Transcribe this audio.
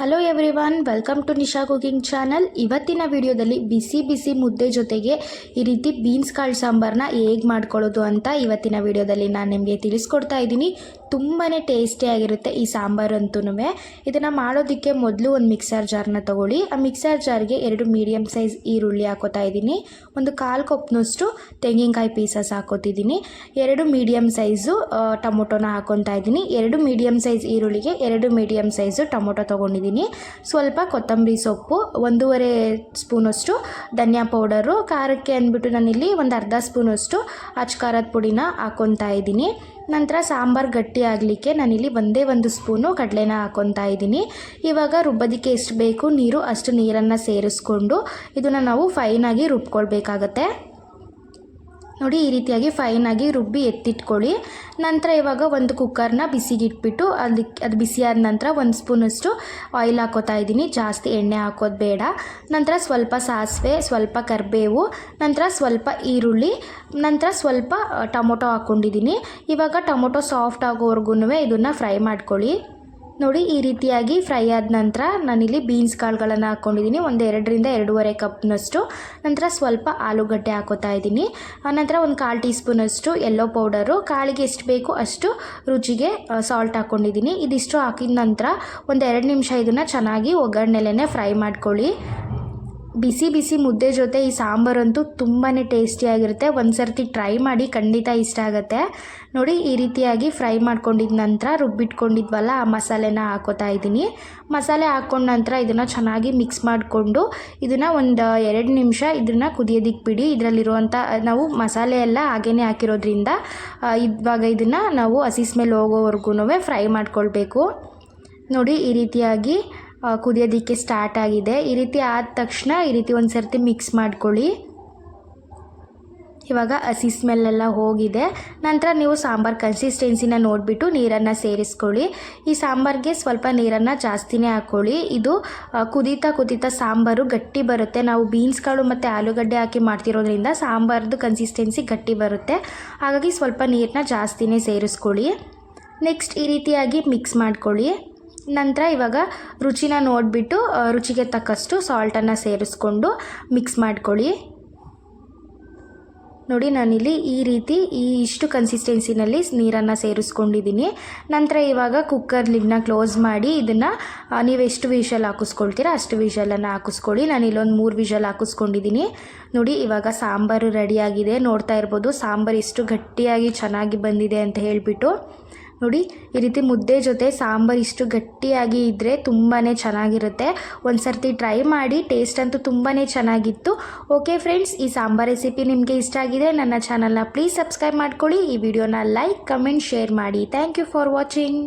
Hello everyone welcome to Nisha cooking channel ಇವತ್ತಿನ ವಿಡಿಯೋದಲ್ಲಿ ಬಿಸಿ ಬಿಸಿ ಮುದ್ದೆ ಜೊತೆಗೆ ಈ ರೀತಿ ಬೀನ್ಸ್ ಕಾಳು ಸಾಂಬಾರನ್ನ ಹೇಗೆ ಮಾಡ್ಕೊಳ್ಳೋದು ಅಂತ ಇವತ್ತಿನ ವಿಡಿಯೋದಲ್ಲಿ ನಾನು ನಿಮಗೆ ತಿಳಿಸ್ಕೊಡ್ತಾ ಇದ್ದೀನಿ. ತುಂಬಾ ಟೇಸ್ಟಿಯಾಗಿರುತ್ತೆ ಈ ಸಾಂಬಾರು ಅಂತೂ ಇದನ್ನು ಮಾಡೋದಕ್ಕೆ ಮೊದಲು ಒಂದು ಮಿಕ್ಸರ್ ಜಾರ್ನ ತೊಗೊಳ್ಳಿ. ಆ ಮಿಕ್ಸರ್ ಜಾರ್ಗೆ ಎರಡು ಮೀಡಿಯಮ್ ಸೈಜ್ ಈರುಳ್ಳಿ ಹಾಕೋತಾ ಇದ್ದೀನಿ. ಒಂದು ಕಾಲು ಕಪ್ನಷ್ಟು ತೆಂಗಿನಕಾಯಿ ಪೀಸಸ್ ಹಾಕೋತಿದ್ದೀನಿ. ಎರಡು ಮೀಡಿಯಮ್ ಸೈಜು ಟೊಮೊಟೊನ ಹಾಕೊತಾ ಇದ್ದೀನಿ. ಎರಡು ಮೀಡಿಯಮ್ ಸೈಜ್ ಈರುಳ್ಳಿಗೆ ಎರಡು ಮೀಡಿಯಮ್ ಸೈಜು ಟೊಮೊಟೊ ತೊಗೊಂಡಿದ್ದೀನಿ. ಸ್ವಲ್ಪ ಕೊತ್ತಂಬರಿ ಸೊಪ್ಪು, ಒಂದೂವರೆ ಸ್ಪೂನಷ್ಟು ಧನಿಯಾ ಪೌಡರು, ಖಾರಕ್ಕೆ ಅಂದ್ಬಿಟ್ಟು ನಾನಿಲ್ಲಿ ಒಂದು ಅರ್ಧ ಸ್ಪೂನಷ್ಟು ಅಚ್ಚ ಖಾರದ ಪುಡಿನ ಹಾಕ್ಕೊತಾ ಇದ್ದೀನಿ. ನಂತರ ಸಾಂಬಾರು ಗಟ್ಟಿ ಆಗಲಿಕ್ಕೆ ನಾನಿಲ್ಲಿ ಒಂದೇ ಒಂದು ಸ್ಪೂನು ಕಡಲೆನ ಹಾಕ್ಕೊತಾ ಇದ್ದೀನಿ. ಇವಾಗ ರುಬ್ಬೋದಕ್ಕೆ ಎಷ್ಟು ಬೇಕು ನೀರು ಅಷ್ಟು ನೀರನ್ನು ಸೇರಿಸ್ಕೊಂಡು ಇದನ್ನು ನಾವು ಫೈನಾಗಿ ರುಬ್ಕೊಳ್ಬೇಕಾಗತ್ತೆ. ನೋಡಿ, ಈ ರೀತಿಯಾಗಿ ಫೈನಾಗಿ ರುಬ್ಬಿ ಎತ್ತಿಟ್ಕೊಳ್ಳಿ. ನಂತರ ಇವಾಗ ಒಂದು ಕುಕ್ಕರ್ನ ಬಿಸಿಗಿಟ್ಬಿಟ್ಟು ಅದಕ್ಕೆ ಅದು ಬಿಸಿಯಾದ ನಂತರ ಒಂದು ಸ್ಪೂನಷ್ಟು ಆಯಿಲ್ ಹಾಕೋತಾ ಇದ್ದೀನಿ. ಜಾಸ್ತಿ ಎಣ್ಣೆ ಹಾಕೋದು ಬೇಡ. ನಂತರ ಸ್ವಲ್ಪ ಸಾಸಿವೆ, ಸ್ವಲ್ಪ ಕರಿಬೇವು, ನಂತರ ಸ್ವಲ್ಪ ಈರುಳ್ಳಿ, ನಂತರ ಸ್ವಲ್ಪ ಟೊಮೊಟೊ ಹಾಕ್ಕೊಂಡಿದ್ದೀನಿ ಇವಾಗ ಟೊಮೊಟೊ ಸಾಫ್ಟ್ ಆಗೋವರೆಗೂ ಇದನ್ನು ಫ್ರೈ ಮಾಡ್ಕೊಳ್ಳಿ. ನೋಡಿ, ಈ ರೀತಿಯಾಗಿ ಫ್ರೈ ಆದ ನಂತರ ನಾನಿಲ್ಲಿ ಬೀನ್ಸ್ ಕಾಳುಗಳನ್ನು ಹಾಕ್ಕೊಂಡಿದ್ದೀನಿ ಒಂದು ಎರಡರಿಂದ ಎರಡೂವರೆ ಕಪ್ನಷ್ಟು. ನಂತರ ಸ್ವಲ್ಪ ಆಲೂಗಡ್ಡೆ ಹಾಕೋತಾ ಇದ್ದೀನಿ. ನಂತರ ಒಂದು ಕಾಲು ಟೀ ಸ್ಪೂನಷ್ಟು ಎಲ್ಲೋ ಪೌಡರು ಕಾಳಿಗೆ ಎಷ್ಟು ಬೇಕು ಅಷ್ಟು ರುಚಿಗೆ ಸಾಲ್ಟ್ ಹಾಕ್ಕೊಂಡಿದ್ದೀನಿ ಇದಿಷ್ಟು ಹಾಕಿದ ನಂತರ ಒಂದು ಎರಡು ನಿಮಿಷ ಇದನ್ನು ಚೆನ್ನಾಗಿ ಒಗ್ಗರಣೆಲೇ ಫ್ರೈ ಮಾಡ್ಕೊಳ್ಳಿ. ಬಿಸಿ ಬಿಸಿ ಮುದ್ದೆ ಜೊತೆ ಈ ಸಾಂಬಾರಂತೂ ತುಂಬಾ ಟೇಸ್ಟಿಯಾಗಿರುತ್ತೆ ಒಂದು ಸರ್ತಿ ಟ್ರೈ ಮಾಡಿ ಖಂಡಿತ ಇಷ್ಟ ಆಗುತ್ತೆ. ನೋಡಿ, ಈ ರೀತಿಯಾಗಿ ಫ್ರೈ ಮಾಡ್ಕೊಂಡಿದ್ದ ನಂತರ ರುಬ್ಬಿಟ್ಕೊಂಡಿದ್ವಲ್ಲ, ಆ ಮಸಾಲೆನ ಹಾಕೋತಾ ಇದ್ದೀನಿ. ಮಸಾಲೆ ಹಾಕ್ಕೊಂಡ ನಂತರ ಇದನ್ನು ಚೆನ್ನಾಗಿ ಮಿಕ್ಸ್ ಮಾಡಿಕೊಂಡು ಇದನ್ನು ಒಂದು ಎರಡು ನಿಮಿಷ ಇದನ್ನು ಕುದಿಯೋದಿಕ್ಕೆ ಬಿಡಿ. ಇದರಲ್ಲಿರುವಂಥ ನಾವು ಮಸಾಲೆ ಎಲ್ಲ ಹಾಗೇ ಹಾಕಿರೋದ್ರಿಂದ ಇವಾಗ ಇದನ್ನು ನಾವು ಹಸಿ ಸ್ಮೆಲ್ ಹೋಗೋವರೆಗೂ ಫ್ರೈ ಮಾಡ್ಕೊಳ್ಬೇಕು. ನೋಡಿ, ಈ ರೀತಿಯಾಗಿ ಕುದಿಯೋದಕ್ಕೆ ಸ್ಟಾರ್ಟ್ ಆಗಿದೆ. ಈ ರೀತಿ ಆದ ತಕ್ಷಣ ಈ ರೀತಿ ಒಂದು ಸರ್ತಿ ಮಿಕ್ಸ್ ಮಾಡ್ಕೊಳ್ಳಿ. ಇವಾಗ ಹಸಿ ಸ್ಮೆಲ್ಲೆಲ್ಲ ಹೋಗಿದೆ. ನಂತರ ನೀವು ಸಾಂಬಾರು ಕನ್ಸಿಸ್ಟೆನ್ಸಿನ ನೋಡಿಬಿಟ್ಟು ನೀರನ್ನು ಸೇರಿಸ್ಕೊಳ್ಳಿ. ಈ ಸಾಂಬಾರಿಗೆ ಸ್ವಲ್ಪ ನೀರನ್ನು ಜಾಸ್ತಿನೇ ಹಾಕ್ಕೊಳ್ಳಿ ಇದು ಕುದೀತಾ ಕುದೀತಾ ಸಾಂಬಾರು ಗಟ್ಟಿ ಬರುತ್ತೆ. ನಾವು ಬೀನ್ಸ್ಗಳು ಮತ್ತು ಆಲೂಗಡ್ಡೆ ಹಾಕಿ ಮಾಡ್ತಿರೋದ್ರಿಂದ ಸಾಂಬಾರ್ದು ಕನ್ಸಿಸ್ಟೆನ್ಸಿ ಗಟ್ಟಿ ಬರುತ್ತೆ. ಹಾಗಾಗಿ ಸ್ವಲ್ಪ ನೀರನ್ನ ಜಾಸ್ತಿನೇ ಸೇರಿಸ್ಕೊಳ್ಳಿ. ನೆಕ್ಸ್ಟ್ ಈ ರೀತಿಯಾಗಿ ಮಿಕ್ಸ್ ಮಾಡ್ಕೊಳ್ಳಿ. ನಂತರ ಇವಾಗ ರುಚಿನ ನೋಡಿಬಿಟ್ಟು ರುಚಿಗೆ ತಕ್ಕಷ್ಟು ಸಾಲ್ಟನ್ನು ಸೇರಿಸ್ಕೊಂಡು ಮಿಕ್ಸ್ ಮಾಡ್ಕೊಳ್ಳಿ. ನೋಡಿ, ನಾನಿಲ್ಲಿ ಈ ರೀತಿ ಈ ಇಷ್ಟು ಕನ್ಸಿಸ್ಟೆನ್ಸಿನಲ್ಲಿ ನೀರನ್ನು ಸೇರಿಸ್ಕೊಂಡಿದ್ದೀನಿ. ನಂತರ ಇವಾಗ ಕುಕ್ಕರ್ ಲಿಡ್ನ ಕ್ಲೋಸ್ ಮಾಡಿ ಇದನ್ನು ನೀವು ಎಷ್ಟು ವಿಷಲ್ ಹಾಕಿಸ್ಕೊಳ್ತೀರಾ ಅಷ್ಟು ವಿಷಲನ್ನು ಹಾಕಿಸ್ಕೊಳ್ಳಿ. ನಾನು ಇಲ್ಲೊಂದು ಮೂರು ವಿಷಲ್ ಹಾಕಿಸ್ಕೊಂಡಿದ್ದೀನಿ. ನೋಡಿ, ಇವಾಗ ಸಾಂಬಾರು ರೆಡಿಯಾಗಿದೆ ನೋಡ್ತಾ ಇರ್ಬೋದು, ಸಾಂಬಾರು ಎಷ್ಟು ಗಟ್ಟಿಯಾಗಿ ಚೆನ್ನಾಗಿ ಬಂದಿದೆ ಅಂತ ಹೇಳಿಬಿಟ್ಟು. ನೋಡಿ, ಈ ರೀತಿ ಮುದ್ದೆ ಜೊತೆ ಸಾಂಬಾರು ಇಷ್ಟು ಗಟ್ಟಿಯಾಗಿ ಇದ್ದರೆ ತುಂಬಾ ಚೆನ್ನಾಗಿರುತ್ತೆ. ಒಂದು ಸರ್ತಿ ಟ್ರೈ ಮಾಡಿ ಟೇಸ್ಟ್ ಅಂತೂ ತುಂಬಾ ಚೆನ್ನಾಗಿತ್ತು. ಓಕೆ ಫ್ರೆಂಡ್ಸ್ ಈ ಸಾಂಬಾರ್ ರೆಸಿಪಿ ನಿಮಗೆ ಇಷ್ಟ ಆಗಿದೆ, ನನ್ನ ಚಾನಲ್ನ ಪ್ಲೀಸ್ ಸಬ್ಸ್ಕ್ರೈಬ್ ಮಾಡ್ಕೊಳ್ಳಿ. ಈ ವಿಡಿಯೋನ ಲೈಕ್ ಕಮೆಂಟ್ ಶೇರ್ ಮಾಡಿ. Thank you for watching